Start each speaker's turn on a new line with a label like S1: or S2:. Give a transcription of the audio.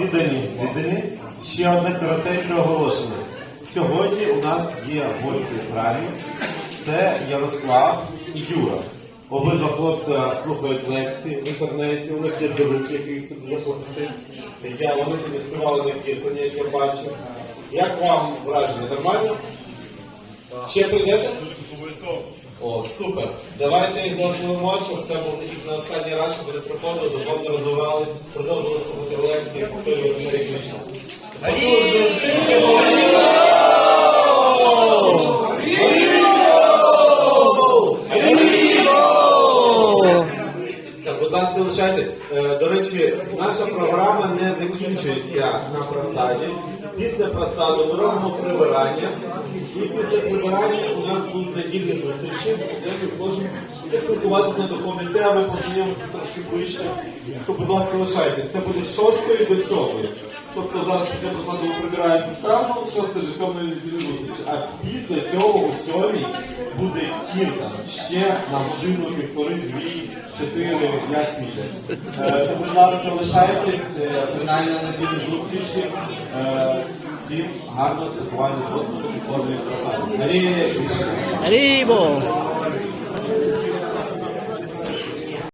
S1: Віддані, віддані. Ще одне коротеньке оголошення. Сьогодні у нас є гості в храмі. Це Ярослав і Юра. Обидва хлопця слухають лекції в інтернеті, у них є доручі, які їх сюди запросив. Я, вони сьогодні співали на кіртані, як я бачив. Як вам враження? Нормально? Ще прийдете? О, супер. Давайте їх дозволимо, щоб це був такий на останній раз, щоб вони приходили, духовно розвивали, продовжили слухати лекції, повторювати Марі Кришна. Так, будь ласка, лишайтесь. Е, До речі, наша програма не закінчується на просаді. Після просаду ми робимо прибирання. І після прибирання у нас будуть недільні зустрічі, де ми зможемо спілкуватися з духовні теми, познайомитися трошки ближче. То, будь ласка, лишайтесь. Це буде з 6 до 7. Тобто зараз після просаду ми прибираємо там, з 6 до 7 недільні зустрічі. А після цього у 7 буде кіртан. Ще на годину, півтори, дві, чотири, п'ять місяць. Е, будь ласка, лишайтесь, е, принаймні на недільні зустрічі. Е, Всім гарного святкування з Господом і. Марія Кришна.
S2: Arrivo!